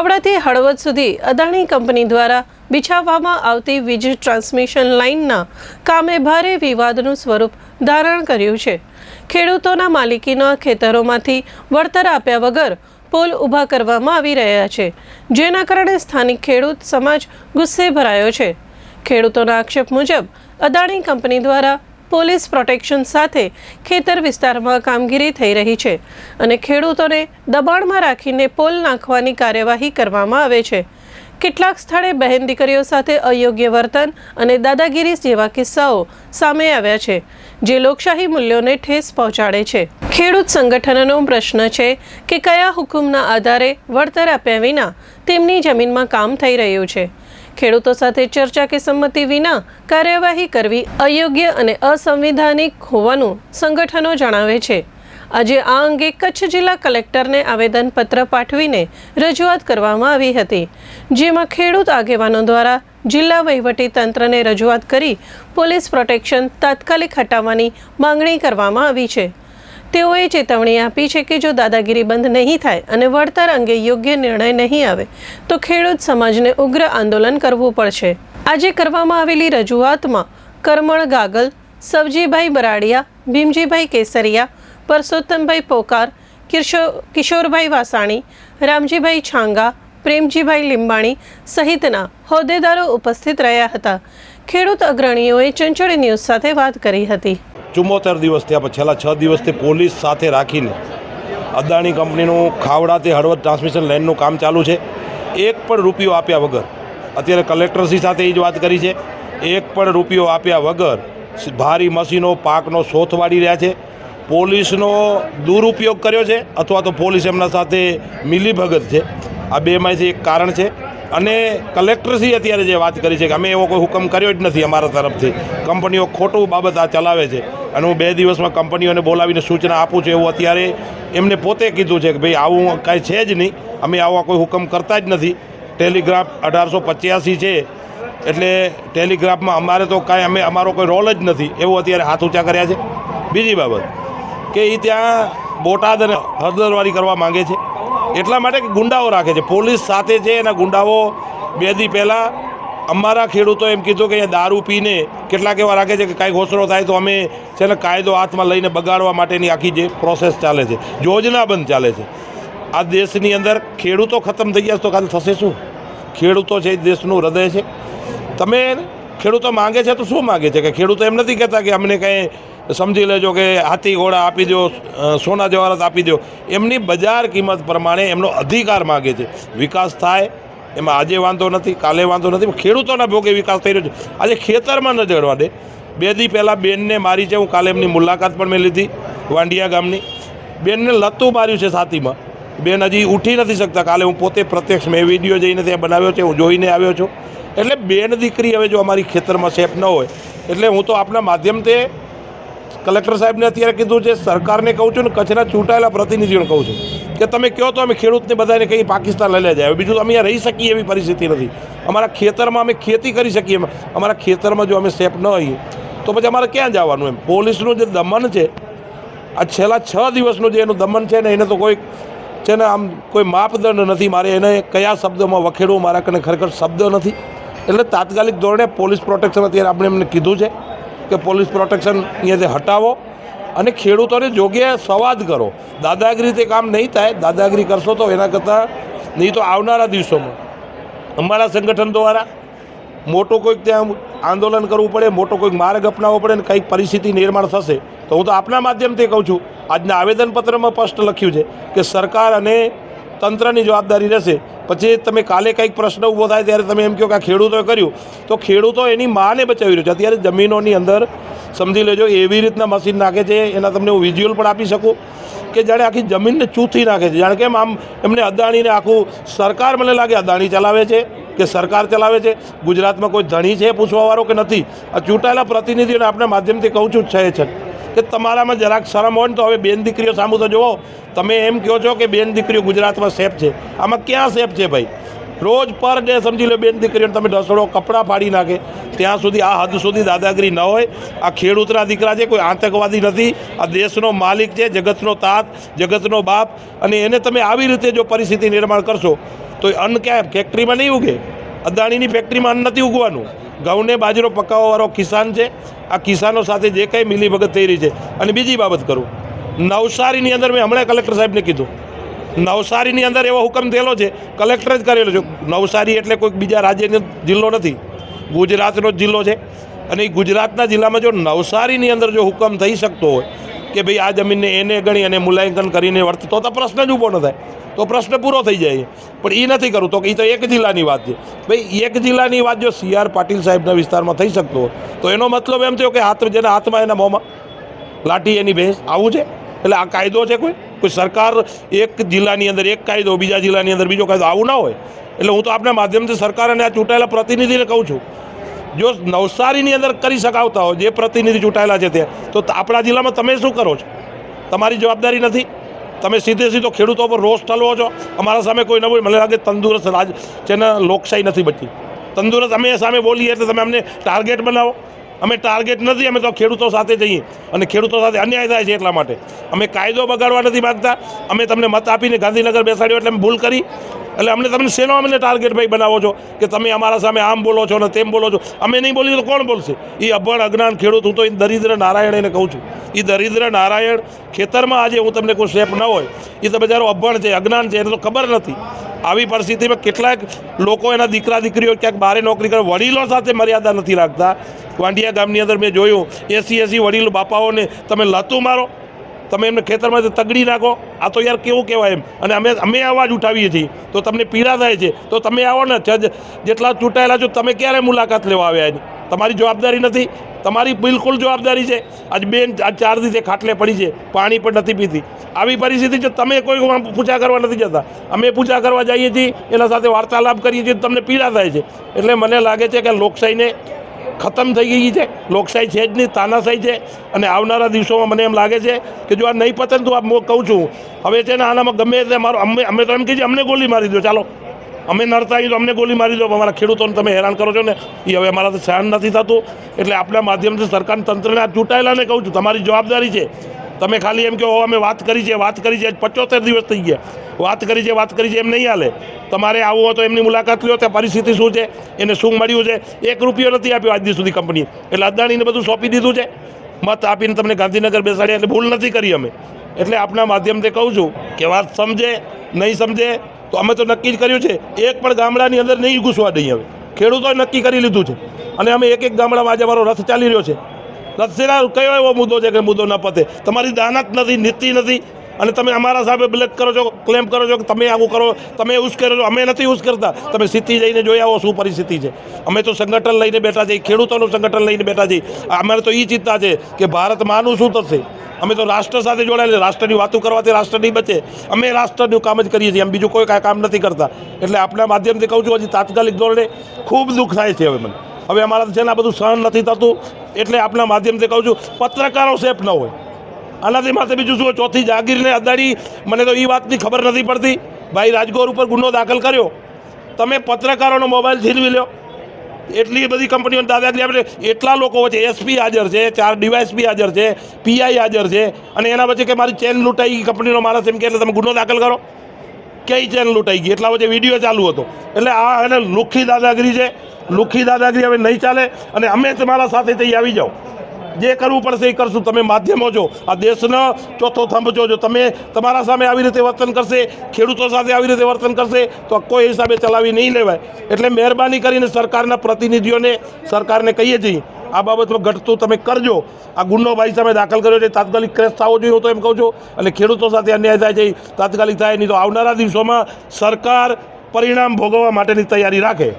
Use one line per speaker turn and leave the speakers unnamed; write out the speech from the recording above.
ખાવડાથી હળવદ સુધી અદાણી કંપની દ્વારા બિછાવવામાં આવતી વીજ ટ્રાન્સમિશન લાઇનના કામે ભારે વિવાદનું સ્વરૂપ ધારણ કર્યું છે. ખેડૂતોના માલિકીના ખેતરોમાંથી વળતર આપ્યા વગર પોલ ઊભા કરવામાં આવી રહ્યા છે, જેના કારણે સ્થાનિક ખેડૂત સમાજ ગુસ્સે ભરાયો છે. ખેડૂતોના આક્ષેપ મુજબ, અદાણી કંપની દ્વારા પોલીસ પ્રોટેક્શન સાથે ખેતર વિસ્તારમાં કામગીરી થઈ રહી છે અને ખેડૂતોને દબાણમાં રાખીને પોલ નાખવાની કાર્યવાહી કરવામાં આવે છે. કેટલાક સ્થળે બહેન દીકરીઓ સાથે અયોગ્ય વર્તન અને દાદાગીરી જેવા કિસ્સાઓ સામે આવ્યા છે, જે લોકશાહી મૂલ્યોને ઠેસ પહોંચાડે છે. ખેડૂત સંગઠનનો પ્રશ્ન છે કે કયા હુકુમના આધારે વળતર આપ્યા વિના તેમની જમીનમાં કામ થઈ રહ્યું છે? ખેડૂતો સાથે ચર્ચા કે સંમતિ વિના કાર્યવાહી કરવી અયોગ્ય અને અસંવિધાનિક હોવાનું સંગઠનો જણાવે છે. આજે આ અંગે કચ્છ જિલ્લા કલેક્ટરને આવેદનપત્ર પાઠવીને રજૂઆત કરવામાં આવી હતી, જેમાં ખેડૂત આગેવાનો દ્વારા જિલ્લા વહીવટી તંત્રને રજૂઆત કરી પોલીસ પ્રોટેક્શન તાત્કાલિક હટાવવાની માંગણી કરવામાં આવી છે. તેઓએ ચેતવણી આપી છે કે જો દાદાગીરી બંધ નહીં થાય અને વળતર અંગે યોગ્ય નિર્ણય નહીં આવે, તો ખેડૂત સમાજને ઉગ્ર આંદોલન કરવું પડશે. આજે કરવામાં આવેલી રજૂઆતમાં કરમણ ગાગલ, સવજીભાઈ બરાડિયા, ભીમજીભાઈ કેસરિયા, પરસોત્તમભાઈ પોકાર, કિશો, કિશોરભાઈ વાસાણી, રામજીભાઈ છાંગા, પ્રેમજીભાઈ લીંબાણી સહિતના હોદ્દેદારો ઉપસ્થિત રહ્યા હતા. ખેડૂત અગ્રણીઓએ ચંચળ ન્યૂઝ સાથે વાત કરી હતી.
ચુમ્મોતેર દિવસ થયા છેલ્લા છ દિવસથી પોલીસ સાથે રાખીને અદાણી કંપનીનું ખાવડાથી હળવદ ટ્રાન્સમિશન લાઇનનું કામ ચાલુ છે. એક પણ રૂપિયો આપ્યા વગર, અત્યારે કલેક્ટરશ્રી સાથે એ જ વાત કરી છે, એક પણ રૂપિયો આપ્યા વગર ભારી મશીનો, પાકનો શોથ વાળી રહ્યા છે. પોલીસનો દુરુપયોગ કર્યો છે, અથવા તો પોલીસ એમના સાથે મિલીભગત છે. આ બેમાંથી એક કારણ છે. અને કલેક્ટરશ્રી અત્યારે જે વાત કરી છે કે અમે એવો કોઈ હુકમ કર્યો જ નથી અમારા તરફથી. કંપનીઓ ખોટું બાબત આ ચલાવે છે. અને હું બે દિવસમાં કંપનીઓને બોલાવીને સૂચના આપું છું એવું અત્યારે એમને પોતે કીધું છે કે ભાઈ આવું કાંઈ છે જ નહીં. અમે આવા કોઈ હુકમ કરતા જ નથી. ટેલિગ્રાફ અઢારસો પચ્યાસી છે. એટલે ટેલિગ્રાફમાં અમારે તો કાંઈ અમે, અમારો કોઈ રોલ જ નથી. એવું અત્યારે હાથ ઊંચા કર્યા છે. બીજી બાબત કે એ ત્યાં બોટાદ અને હળદરવારી કરવા માંગે છે. એટલા માટે ગુંડાઓ રાખે છે. પોલીસ સાથે છે એના ગુંડાઓ બે દી પહેલાં અમારા ખેડૂતો એમ કીધું કે અહીંયા દારૂ પીને કેટલાક એવા રાખે છે કે કાંઈ ઘોસડો થાય તો અમે છે ને કાયદો હાથમાં લઈને બગાડવા માટેની આખી જે પ્રોસેસ ચાલે છે. યોજનાબંધ ચાલે છે. આ દેશની અંદર ખેડૂતો ખતમ થઈ ગયા તો કાલે થશે શું? ખેડૂતો છે એ દેશનું હૃદય છે. તમે ખેડૂતો માંગે છે તો શું માગે છે? કે ખેડૂતો એમ નથી કહેતા કે અમને કંઈ સમજી લેજો કે હાથી ઘોડા આપી દો સોના જવાહરાત આપી દો, એમની બજાર કિંમત પ્રમાણે એમનો અધિકાર માગે છે. વિકાસ થાય, એમાં આજે વાંધો નથી, કાલે વાંધો નથી ખેડૂતોના ભોગે વિકાસ થઈ રહ્યો છે. આજે ખેતરમાં ન જડવા દે. બે દી પહેલાં બેનને મારી છે, હું કાલે એમની મુલાકાત પણ મેં લીધી, વાંડિયા ગામની. બેનને લતું માર્યું છે સાતીમાં બેન હજી ઉઠી નથી શકતા, કાલે હું પોતે પ્રત્યક્ષ, મેં વીડિયો જઈને ત્યાં બનાવ્યો છે, હું જોઈને આવ્યો છું. એટલે બેન દીકરી હવે જો અમારી ખેતરમાં સેફ ન હોય, એટલે હું તો આપના માધ્યમથી કલેક્ટર સાહેબને અત્યારે કીધું છે, સરકારને કહું છું ને, કચ્છના ચૂંટાયેલા પ્રતિનિધિઓને કહું છું કે તમે કહો તો અમે ખેડૂતને બધાને કંઈ પાકિસ્તાન લઈ જાય બીજું તો અમે અહીંયા રહી શકીએ એવી પરિસ્થિતિ નથી. અમારા ખેતરમાં અમે ખેતી કરી શકીએ અમારા ખેતરમાં જો અમે સેફ ન હોઈએ, તો પછી અમારે ક્યાં જવાનું એમ? પોલીસનું જે દમન છે, આ છેલ્લા છ દિવસનું જે એનું દમન છે ને, એને તો કોઈ છે ને, આમ કોઈ માપદંડ નથી. મારે એને કયા શબ્દોમાં વખેડવું, મારા કને ખરેખર શબ્દ નથી. એટલે તાત્કાલિક ધોરણે પોલીસ પ્રોટેક્શન અત્યારે આપણે એમને કીધું છે. કે પોલીસ પ્રોટેક્શન અહીંયાથી હટાવો અને ખેડૂતોને જોગ્યા સંવાદ કરો. દાદાગીરી તે કામ નહીં થાય, દાદાગીરી કરશો તો એના કરતાં નહીં તો આવનારા દિવસોમાં. અમારા સંગઠન દ્વારા મોટું કોઈક ત્યાં આંદોલન કરવું પડે, મોટો કોઈક માર્ગ અપનાવવો પડે ને કંઈક પરિસ્થિતિ નિર્માણ થશે, તો હું તો આપના માધ્યમથી કહું છું. આજના આવેદનપત્રમાં સ્પષ્ટ લખ્યું છે કે સરકાર અને તંત્રની જવાબદારી રહેશે. પછી તમે કાલે કંઈક પ્રશ્ન ઊભો થાય ત્યારે તમે એમ કહો કે આ ખેડૂતોએ કર્યું. તો ખેડૂતો એની માને બચાવી રહ્યો છે. અત્યારે જમીનોની અંદર સમજી લેજો, એવી રીતના મશીન નાખે છે, એના તમને હું વિઝ્યુઅલ પણ આપી શકું કે જાણે આખી જમીનને ચૂથી નાખે છે. જાણે કેમ આમ એમને અદાણીને આખું સરકાર મને લાગે અદાણી ચલાવે છે. કે સરકાર ચલાવે છે? ગુજરાતમાં કોઈ ધણી છે પૂછવાવાળો કે નથી? આ ચૂંટાયેલા પ્રતિનિધિઓને આપણા માધ્યમથી કહું છું છે છે. કે તમારામાં જરાક શરમ હોય ને તો હવે બેન દીકરીઓ સામું તો જુઓ. તમે એમ કહો છો કે બેન દીકરીઓ ગુજરાતમાં સેફ છે. આમાં ક્યાં સેફ છે ભાઈ? રોજ પર ડે સમજી લો બેન દીકરીઓને તમે ઢસડો, કપડાં ફાડી નાખે, ત્યાં સુધી આ હદ સુધી દાદાગીરી ન હોય. આ ખેડૂતના દીકરા છે, કોઈ આતંકવાદી નથી. આ દેશનો માલિક છે, જગતનો તાત, જગતનો બાપ. અને એને તમે આવી રીતે જો પરિસ્થિતિ નિર્માણ કરશો, તો અન્ન ક્યાં ફેક્ટરીમાં નહીં ઉગે. અદાણીની ફેક્ટરીમાં અન્ન નથી ઉગવાનું. ઘઉંને બાજરો પકાવવાવાળો કિસાન છે. આ કિસાનો સાથે જે કંઈ મિલીભગત થઈ રહી છે. અને બીજી બાબત કરું. નવસારીની અંદર મેં હમણાં કલેક્ટર સાહેબને કીધું. નવસારીની અંદર એવો હુકમ થયેલો છે, કલેક્ટરે જ કરેલો છે. નવસારી એટલે કોઈક બીજા રાજ્યનો જિલ્લો નથી. ગુજરાતનો જ જિલ્લો છે. અને એ ગુજરાતના જિલ્લામાં જો નવસારીની અંદર જો હુકમ થઈ શકતો હોય, કે ભાઈ આ જમીનને એને ગણી અને મૂલ્યાંકન કરીને વર્ત તો પ્રશ્ન જ ઊભો ન થાય. તો પ્રશ્ન પૂરો થઈ જાય પણ એ નથી કરવું. તો એ તો એક જિલ્લાની વાત છે. ભાઈ એક જિલ્લાની વાત જો સી આર પાટીલ સાહેબના વિસ્તારમાં થઈ શકતો હોય, તો એનો મતલબ એમ થયો કે હાથ જેના હાથમાં એના મોંમાં લાઠી એની ભેંસ આવું છે? એટલે આ કાયદો છે કોઈ? કોઈ સરકાર એક જિલ્લાની અંદર, એક કાયદો બીજા જિલ્લાની અંદર બીજો કાયદો આવું ના હોય. એટલે હું તો આપના માધ્યમથી સરકાર અને આ ચૂંટાયેલા પ્રતિનિધિને કહું છું. જો નવસારીની અંદર કરી શકાવતા હો જે પ્રતિનિધિ ચૂંટાયેલા છે તે, તો આપણા જિલ્લામાં તમે શું કરો છો? તમારી જવાબદારી નથી? તમે સીધે સીધો ખેડૂતો પર રોષ ઠલવો છો? અમારા સામે કોઈ ન બોલે, મને લાગે તંદુરસ્ત રાજ છે ને લોકશાહી નથી બચી તંદુરસ્ત, અમે સામે બોલીએ એટલે તમે અમને ટાર્ગેટ બનાવો. અમે ટાર્ગેટ નથી, અમે તો ખેડૂતો સાથે જઈએ. અને ખેડૂતો સાથે અન્યાય થાય છે એટલા માટે. અમે કાયદો બગાડવા નથી માગતા. અમે તમને મત આપીને ગાંધીનગર બેસાડ્યો એટલે અમે ભૂલ કરી. એટલે અમને તમને શેનો અમને ટાર્ગેટ ભાઈ બનાવો છો? કે તમે અમારા સામે આમ બોલો છો ને તેમ બોલો છો? અમે નહીં બોલીએ તો કોણ બોલશે? એ અભણ અજ્ઞાન ખેડૂત, હું તો એ દરિદ્ર નારાયણ એને કહું છું. એ દરિદ્ર નારાયણ ખેતરમાં આજે હું તમને કોઈ સ્ટેપ ન હોય. એ તો બજારો અભણ છે, અજ્ઞાન છે, એને તો ખબર નથી. આવી પરિસ્થિતિમાં કેટલાક લોકો એના દીકરા, દીકરીઓ ક્યાંક બહારે નોકરી કરે, વડીલો સાથે મર્યાદા નથી રાખતા. વાંડિયા ગામની અંદર મેં જોયું એસી એસી વડીલો બાપાઓને તમે લતું મારો, તમે એમને ખેતરમાંથી તગડી નાખો, આ તો યાર કેવું કહેવાય એમ. અને અમે અમે અવાજ ઉઠાવીએ છીએ, તો તમને પીડા થાય છે, તો તમે આવો ને જેટલા ચૂંટાયેલા છો, તમે ક્યારે મુલાકાત લેવા આવ્યા તમારી જવાબદારી નથી તમારી બિલકુલ જવાબદારી છે. આજ બેન આજ ચાર દિવસે ખાટલે પડી છે. પાણી પણ નથી પીતી. આવી પરિસ્થિતિ છે તમે કોઈ પૂજા કરવા નથી જતા. અમે પૂજા કરવા જઈએ છીએ, એના સાથે વાર્તાલાપ કરીએ છીએ તમને પીડા થાય છે. એટલે મને લાગે છે કે લોકશાહીને ખતમ થઈ ગઈ છે. લોકશાહી છે જ નહીં, તાનાશાહી છે. અને આવનારા દિવસોમાં મને એમ લાગે છે કે જો આ નહીં પતન તો આ કહું છું. હવે છે ને આનામાં ગમે તે મારો અમે અમે તો એમ કહીએ અમને ગોલી મારી દો ચાલો. અમે નડતા આવીએ તો અમને ગોલી મારી દો. અમારા ખેડૂતોને તમે હેરાન કરો છો ને. એ હવે અમારાથી સહન નથી થતું. એટલે આપણા માધ્યમથી સરકાર તંત્રને આ ચૂંટાયેલાને કહું છું તમારી જવાબદારી છે. તમે ખાલી એમ કહો "હો, અમે વાત કરી છે વાત કરી છે. પચોતેર દિવસ થઈ ગયા. વાત કરી છે વાત કરી છે એમ નહીં હાલે. તમારે આવવું હોય તો એમની મુલાકાત લ્યો ત્યાં પરિસ્થિતિ શું છે? એને શું મળ્યું છે? એક રૂપિયો નથી આપ્યો આજ સુધી કંપનીએ. એટલે અદાણીને બધું સોંપી દીધું છે. મત આપીને તમને ગાંધીનગર બેસાડ્યા એટલે ભૂલ નથી કરી અમે. એટલે આપના માધ્યમથી કહું છું કે વાત સમજે નહીં સમજે તો અમે તો નક્કી જ કર્યું છે, એક પણ ગામડાની અંદર નહીં ઘૂસવા દઈએ હવે. ખેડૂતોએ નક્કી કરી લીધું છે. અને અમે એક એક ગામડામાં આજે અમારો રથ ચાલી રહ્યો છે. રથ કયો એવો મુદ્દો છે કે મુદ્દો ન પતે? તમારી દાનત નથી, નીતિ નથી અને તમે અમારા સામે બ્લેક કરો છો ક્લેમ કરો છો કે તમે આવું કરો, તમે યુઝ કરો છો. અમે નથી યુઝ કરતા. તમે સ્થિતિ જઈને જોઈ આવો શું પરિસ્થિતિ છે. અમે તો સંગઠન લઈને બેઠા છીએ, ખેડૂતોનું સંગઠન લઈને બેઠા છીએ. અમારે તો એ ચિંતા છે કે ભારત માનું શું થશે? અમે તો રાષ્ટ્ર સાથે જોડાયેલા રાષ્ટ્રની વાતો કરવાથી રાષ્ટ્ર નહીં બચે. અમે રાષ્ટ્રનું કામ જ કરીએ છીએ. એમ બીજું કોઈ કાંઈ કામ નથી કરતા. એટલે આપણા માધ્યમથી કહું છું, હજી તાત્કાલિક ધોરણે ખૂબ દુઃખ થાય છે હવે મને. હવે અમારા છે ને આ બધું સહન નથી થતું. એટલે આપણા માધ્યમથી કહું છું, પત્રકારો સેફ ન હોય. આનાથી માથે બીજું શું ચોથી જાગીરને અદાડી મને તો એ વાતની ખબર નથી પડતી. ભાઈ રાજગોર ઉપર ગુનો દાખલ કર્યો. તમે પત્રકારોનો મોબાઈલ છીનવી લ્યો. એટલી બધી કંપનીઓ દાદાગીરી આપણે. એટલા લોકો વચ્ચે એસપી હાજર છે, ચાર ડીવાયસપી હાજર છે પીઆઈ હાજર છે. અને એના વચ્ચે કે મારી ચેન લૂંટાઈ કંપનીનો માણસ એમ કે એટલે તમે ગુનો દાખલ કરો. કઈ ચેન લૂંટાઈ ગઈ? એટલા વચ્ચે વીડિયો ચાલુ હતો. એટલે આ એને લુખ્ખી દાદાગીરી છે. લુખ્ખી દાદાગીરી હવે નહીં ચાલે. અને અમે તમારા સાથે થઈ આવી જાઓ. જે કરવું પડશે એ કરશું. તમે માધ્યમો છો. આ દેશનો ચોથો થંભ છો. જો તમે તમારા સામે આવી રીતે વર્તન કરશે, ખેડૂતો સાથે આવી રીતે વર્તન કરશે, તો કોઈ હિસાબે ચલાવી નહીં લેવાય. એટલે મહેરબાની કરીને સરકારના પ્રતિનિધિઓને, સરકારને કહીએ છીએ, આ બાબતમાં ઘટતું તમે કરજો. આ ગુનો ભાઈ સામે દાખલ કર્યો છે. તાત્કાલિક ક્રેશ થવો જોઈએ હું તો એમ કહું છું. અને ખેડૂતો સાથે અન્યાય થાય છે, તાત્કાલિક થાય નહીં તો આવનારા દિવસોમાં સરકાર પરિણામ ભોગવવા માટેની તૈયારી રાખે.